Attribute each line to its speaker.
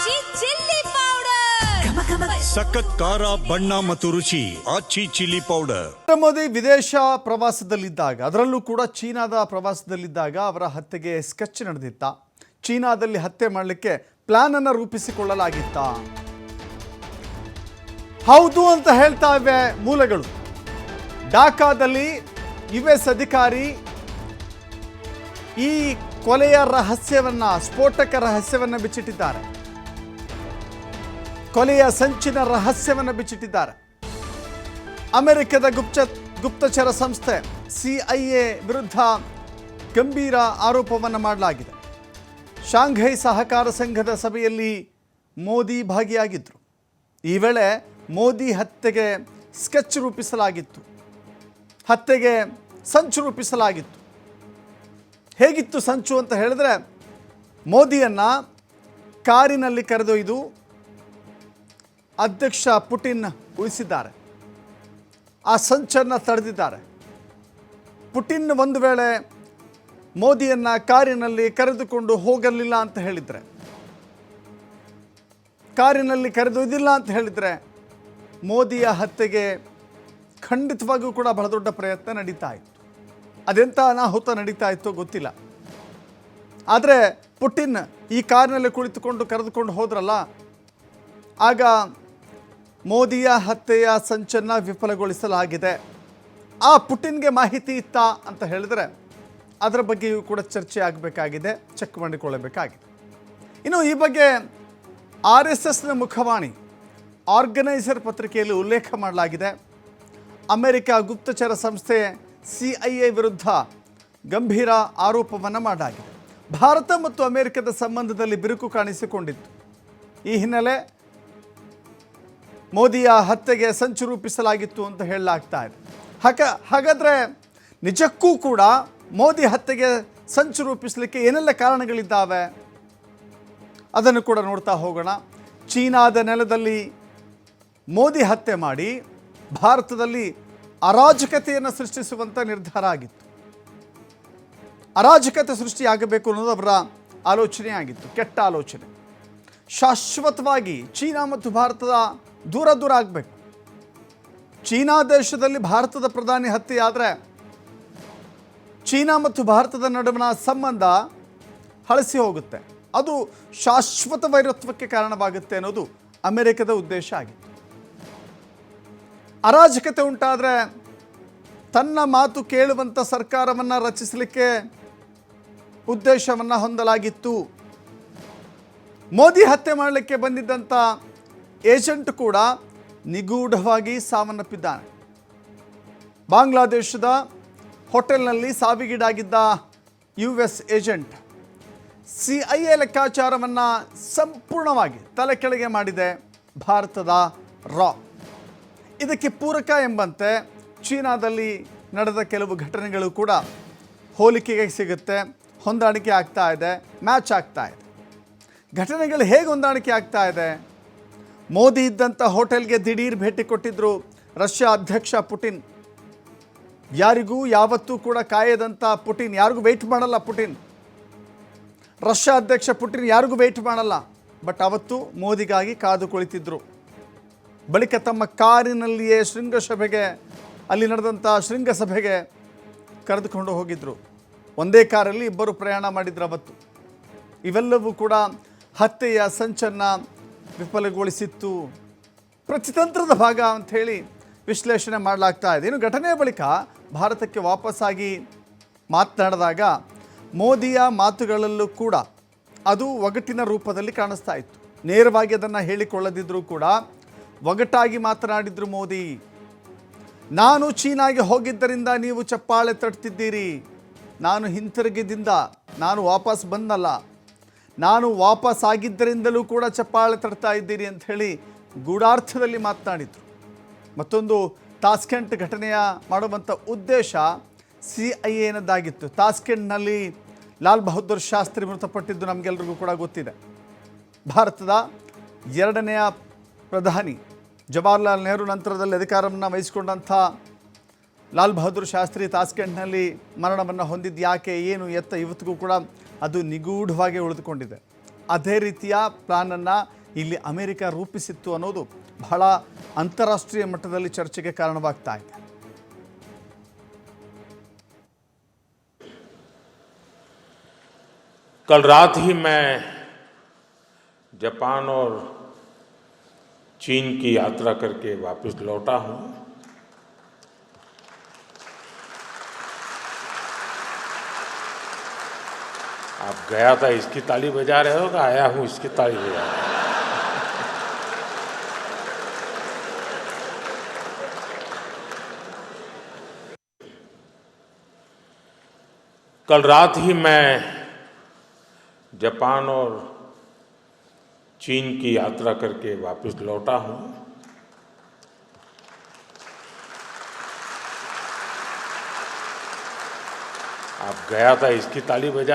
Speaker 1: ಆಚಿ chilli powder.
Speaker 2: ಸಖತ್ ಖಾರ ಬಣ್ಣ ಮತ್ತು ರುಚಿ ಆಚಿ ಚಿಲ್ಲಿ ಪೌಡರ್.
Speaker 3: ನರೇಂದ್ರ ಮೋದಿ ವಿದೇಶ ಪ್ರವಾಸದಲ್ಲಿದ್ದಾಗ ಅದರಲ್ಲೂ ಕೂಡ ಚೀನಾದ ಪ್ರವಾಸದಲ್ಲಿದ್ದಾಗ ಅವರ ಹತ್ಯೆಗೆ ಸ್ಕೆಚ್ ನಡೆದಿತ್ತ. ಚೀನಾದಲ್ಲಿ ಹತ್ಯೆ ಮಾಡಲಿಕ್ಕೆ ಪ್ಲಾನ್ ಅನ್ನು ರೂಪಿಸಿಕೊಳ್ಳಲಾಗಿತ್ತ. ಹೌದು ಅಂತ ಹೇಳ್ತಾ ಇವೆ ಮೂಲಗಳು. ಢಾಕಾದಲ್ಲಿ ಯು ಎಸ್ ಅಧಿಕಾರಿ ಈ ಕೊಲೆಯ ರಹಸ್ಯವನ್ನ ಸ್ಫೋಟಕ ರಹಸ್ಯವನ್ನ ಬಿಚ್ಚಿಟ್ಟಿದ್ದಾರೆ. ಕೊಲೆಯ ಸಂಚಿನ ರಹಸ್ಯವನ್ನು ಬಿಚ್ಚಿಟ್ಟಿದ್ದಾರೆ. ಅಮೆರಿಕದ ಗುಪ್ತ ಗುಪ್ತಚರ ಸಂಸ್ಥೆ ಸಿಐಎ ವಿರುದ್ಧ ಗಂಭೀರ ಆರೋಪವನ್ನು ಮಾಡಲಾಗಿದೆ. ಶಾಂಘೈ ಸಹಕಾರ ಸಂಘದ ಸಭೆಯಲ್ಲಿ ಮೋದಿ ಭಾಗಿಯಾಗಿದ್ದರು ಈ ವೇಳೆ ಮೋದಿ ಹತ್ಯೆಗೆ ಸ್ಕೆಚ್ ರೂಪಿಸಲಾಗಿತ್ತು. ಹತ್ಯೆಗೆ ಸಂಚು ರೂಪಿಸಲಾಗಿತ್ತು. ಹೇಗಿತ್ತು ಸಂಚು ಅಂತ ಹೇಳಿದ್ರೆ ಮೋದಿಯನ್ನು ಕಾರಿನಲ್ಲಿ ಕರೆದೊಯ್ದು ಅಧ್ಯಕ್ಷ ಪುಟಿನ್ ಉಳಿಸಿದ್ದಾರೆ. ಆ ಸಂಚನ್ನು ತಡೆದಿದ್ದಾರೆ. ಪುಟಿನ್ ಒಂದು ವೇಳೆ ಮೋದಿಯನ್ನು ಕಾರಿನಲ್ಲಿ ಕರೆದುಕೊಂಡು ಹೋಗಲಿಲ್ಲ ಅಂತ ಹೇಳಿದರೆ, ಕಾರಿನಲ್ಲಿ ಕರೆದೊಯ್ದಿಲ್ಲ ಅಂತ ಹೇಳಿದರೆ ಮೋದಿಯ ಹತ್ಯೆಗೆ ಖಂಡಿತವಾಗಿಯೂ ಕೂಡ ಬಹಳ ದೊಡ್ಡ ಪ್ರಯತ್ನ ನಡೀತಾ ಇತ್ತು. ಅದೆಂಥ ಅನಾಹುತ ನಡೀತಾ ಇತ್ತೋ ಗೊತ್ತಿಲ್ಲ. ಆದರೆ ಪುಟಿನ್ ಈ ಕಾರಿನಲ್ಲಿ ಕುಳಿತುಕೊಂಡು ಕರೆದುಕೊಂಡು ಹೋದ್ರಲ್ಲ, ಆಗ ಮೋದಿಯ ಹತ್ಯೆಯ ಸಂಚನ್ನು ವಿಫಲಗೊಳಿಸಲಾಗಿದೆ. ಆ ಪುಟಿನ್ಗೆ ಮಾಹಿತಿ ಇತ್ತಾ ಅಂತ ಹೇಳಿದ್ರೆ ಅದರ ಬಗ್ಗೆಯೂ ಕೂಡ ಚರ್ಚೆ ಆಗಬೇಕಾಗಿದೆ, ಚೆಕ್ ಮಾಡಿಕೊಳ್ಳಬೇಕಾಗಿದೆ. ಇನ್ನು ಈ ಬಗ್ಗೆ ಆರ್ ಎಸ್ ಎಸ್ನ ಮುಖವಾಣಿ, ಆರ್ಗನೈಸರ್ ಪತ್ರಿಕೆಯಲ್ಲಿ ಉಲ್ಲೇಖ ಮಾಡಲಾಗಿದೆ. ಅಮೆರಿಕ ಗುಪ್ತಚರ ಸಂಸ್ಥೆ ಸಿ ಐ ಎ ವಿರುದ್ಧ ಗಂಭೀರ ಆರೋಪವನ್ನು ಮಾಡಲಾಗಿದೆ. ಭಾರತ ಮತ್ತು ಅಮೆರಿಕದ ಸಂಬಂಧದಲ್ಲಿ ಬಿರುಕು ಕಾಣಿಸಿಕೊಂಡಿತ್ತು. ಈ ಹಿನ್ನೆಲೆ ಮೋದಿಯ ಹತ್ಯೆಗೆ ಸಂಚು ರೂಪಿಸಲಾಗಿತ್ತು ಅಂತ ಹೇಳಲಾಗ್ತಾ ಇದೆ. ಹಾಗ, ಹಾಗಾದರೆ ನಿಜಕ್ಕೂ ಕೂಡ ಮೋದಿ ಹತ್ಯೆಗೆ ಸಂಚು ರೂಪಿಸಲಿಕ್ಕೆ ಏನೆಲ್ಲ ಕಾರಣಗಳಿದ್ದಾವೆ? ಅದನ್ನು ಕೂಡ ನೋಡ್ತಾ ಹೋಗೋಣ. ಚೀನಾದ ನೆಲದಲ್ಲಿ ಮೋದಿ ಹತ್ಯೆ ಮಾಡಿ ಭಾರತದಲ್ಲಿ ಅರಾಜಕತೆಯನ್ನು ಸೃಷ್ಟಿಸುವಂಥ ನಿರ್ಧಾರ ಆಗಿತ್ತು. ಅರಾಜಕತೆ ಸೃಷ್ಟಿಯಾಗಬೇಕು ಅನ್ನೋದು ಅವರ ಆಲೋಚನೆ ಆಗಿತ್ತು, ಕೆಟ್ಟ ಆಲೋಚನೆ. ಶಾಶ್ವತವಾಗಿ ಚೀನಾ ಮತ್ತು ಭಾರತದ ದೂರ ದೂರ ಆಗಬೇಕು. ಚೀನಾ ದೇಶದಲ್ಲಿ ಭಾರತದ ಪ್ರಧಾನಿ ಹತ್ಯೆಯಾದರೆ ಚೀನಾ ಮತ್ತು ಭಾರತದ ನಡುವಿನ ಸಂಬಂಧ ಹಳಸಿ ಹೋಗುತ್ತೆ. ಅದು ಶಾಶ್ವತ ವೈರತ್ವಕ್ಕೆ ಕಾರಣವಾಗುತ್ತೆ ಅನ್ನೋದು ಅಮೆರಿಕದ ಉದ್ದೇಶ ಆಗಿತ್ತು. ಅರಾಜಕತೆ ಉಂಟಾದರೆ ತನ್ನ ಮಾತು ಕೇಳುವಂಥ ಸರ್ಕಾರವನ್ನು ರಚಿಸಲಿಕ್ಕೆ ಉದ್ದೇಶವನ್ನು ಹೊಂದಲಾಗಿತ್ತು. ಮೋದಿ ಹತ್ಯೆ ಮಾಡಲಿಕ್ಕೆ ಬಂದಿದ್ದಂಥ ಏಜೆಂಟ್ ಕೂಡ ನಿಗೂಢವಾಗಿ ಸಾವನ್ನಪ್ಪಿದ್ದಾನೆ. ಬಾಂಗ್ಲಾದೇಶದ ಹೋಟೆಲ್ನಲ್ಲಿ ಸಾವಿಗೀಡಾಗಿದ್ದ U S agent C I A ಲೆಕ್ಕಾಚಾರವನ್ನು ಸಂಪೂರ್ಣವಾಗಿ ತಲೆ ಕೆಳಗೆ ಮಾಡಿದೆ ಭಾರತದ ರಾ. ಇದಕ್ಕೆ ಪೂರಕ ಎಂಬಂತೆ ಚೀನಾದಲ್ಲಿ ನಡೆದ ಕೆಲವು ಘಟನೆಗಳು ಕೂಡ ಹೋಲಿಕೆಗೆ ಸಿಗುತ್ತೆ, ಹೊಂದಾಣಿಕೆ ಆಗ್ತಾ ಇದೆ, ಮ್ಯಾಚ್ ಆಗ್ತಾ ಇದೆ. ಘಟನೆಗಳು ಹೇಗೆ ಹೊಂದಾಣಿಕೆ ಆಗ್ತಾ ಇದೆ? ಮೋದಿ ಇದ್ದಂಥ ಹೋಟೆಲ್ಗೆ ದಿಢೀರ್ ಭೇಟಿ ಕೊಟ್ಟಿದ್ದರು ರಷ್ಯಾ ಅಧ್ಯಕ್ಷ ಪುಟಿನ್. ಯಾರಿಗೂ ಯಾವತ್ತೂ ಕೂಡ ಕಾಯದಂಥ ಪುಟಿನ್. ಯಾರಿಗೂ ವೆಯ್ಟ್ ಮಾಡಲ್ಲ ಪುಟಿನ್. ರಷ್ಯಾ ಅಧ್ಯಕ್ಷ ಪುಟಿನ್ ಯಾರಿಗೂ ವೆಯ್ಟ್ ಮಾಡಲ್ಲ. ಬಟ್ ಅವತ್ತು ಮೋದಿಗಾಗಿ ಕಾದು ಕುಳಿತಿದ್ದರು ಬಳಿಕ ತಮ್ಮ ಕಾರಿನಲ್ಲಿಯೇ ಶೃಂಗಸಭೆಗೆ, ಅಲ್ಲಿ ನಡೆದಂಥ ಶೃಂಗಸಭೆಗೆ ಕರೆದುಕೊಂಡು ಹೋಗಿದ್ದರು ಒಂದೇ ಕಾರಲ್ಲಿ ಇಬ್ಬರು ಪ್ರಯಾಣ ಮಾಡಿದ್ರು ಅವತ್ತು. ಇವೆಲ್ಲವೂ ಕೂಡ ಹತ್ಯೆಯ ಸಂಚನ್ನು ವಿಫಲಗೊಳಿಸಿತ್ತು. ಪ್ರತಿತಂತ್ರದ ಭಾಗ ಅಂಥೇಳಿ ವಿಶ್ಲೇಷಣೆ ಮಾಡಲಾಗ್ತಾ ಇದೆ. ಇನ್ನು ಘಟನೆಯ ಬಳಿಕ ಭಾರತಕ್ಕೆ ವಾಪಸ್ಸಾಗಿ ಮಾತನಾಡಿದಾಗ ಮೋದಿಯ ಮಾತುಗಳಲ್ಲೂ ಕೂಡ ಅದು ಒಗಟಿನ ರೂಪದಲ್ಲಿ ಕಾಣಿಸ್ತಾ ಇತ್ತು. ನೇರವಾಗಿ ಅದನ್ನು ಹೇಳಿಕೊಳ್ಳದಿದ್ದರೂ ಕೂಡ ಒಗಟಾಗಿ ಮಾತನಾಡಿದ್ರು ಮೋದಿ. ನಾನು ಚೀನಾಗೆ ಹೋಗಿದ್ದರಿಂದ ನೀವು ಚಪ್ಪಾಳೆ ತಟ್ತಿದ್ದೀರಿ. ನಾನು ಹಿಂತಿರುಗಿದಿಂದ ನಾನು ವಾಪಸ್ ಬಂದಲ್ಲ. ನಾನು ವಾಪಸ್ ಆಗಿದ್ದರಿಂದಲೂ ಕೂಡ ಚಪ್ಪಾಳೆ ತಡ್ತಾ ಇದ್ದೀರಿ ಅಂತ ಹೇಳಿ ಗೂಢಾರ್ಥದಲ್ಲಿ ಮಾತನಾಡಿದರು. ಮತ್ತೊಂದು ತಾಸ್ಕೆಂಟ್ ಘಟನೆಯ ಮಾಡುವಂಥ ಉದ್ದೇಶ ಸಿ ಐ ಎನದ್ದಾಗಿತ್ತು ತಾಸ್ಕೆಂಟ್ನಲ್ಲಿ ಲಾಲ್ ಬಹದ್ದೂರ್ ಶಾಸ್ತ್ರಿ ಮೃತಪಟ್ಟಿದ್ದು ನಮಗೆಲ್ರಿಗೂ ಕೂಡ ಗೊತ್ತಿದೆ. ಭಾರತದ ಎರಡನೆಯ ಪ್ರಧಾನಿ ಜವಾಹರ್ಲಾಲ್ ನೆಹರು ನಂತರದಲ್ಲಿ ಅಧಿಕಾರವನ್ನು ವಹಿಸಿಕೊಂಡಂಥ ಲಾಲ್ ಬಹದ್ದೂರ್ ಶಾಸ್ತ್ರಿ ತಾಸ್ಕೆಂಟ್ನಲ್ಲಿ ಮರಣವನ್ನು ಹೊಂದಿದ್ದು ಯಾಕೆ, ಏನು, ಎತ್ತ ಇವತ್ತಿಗೂ ಕೂಡ ಅದು ನಿಗೂಢವಾಗಿ ಉಳಿದುಕೊಂಡಿದೆ ಅದೇ ರೀತಿಯ ಪ್ಲಾನನ್ನು ಇಲ್ಲಿ ಅಮೆರಿಕ ರೂಪಿಸಿತ್ತು ಅನ್ನೋದು ಬಹಳ ಅಂತಾರಾಷ್ಟ್ರೀಯ ಮಟ್ಟದಲ್ಲಿ ಚರ್ಚೆಗೆ ಕಾರಣವಾಗ್ತಾ ಇದೆ
Speaker 4: कल रात ही मैं जापान और चीन की यात्रा करके वापस लौटा हूं आप गया था, इसकी ताली बजा रहे हो कि आया हूँ, इसकी ताली बजा रहे हो? कल रात ही मैं जापान और चीन की यात्रा करके वापस लौटा हूँ। आप गया था, इसकी ताली बजा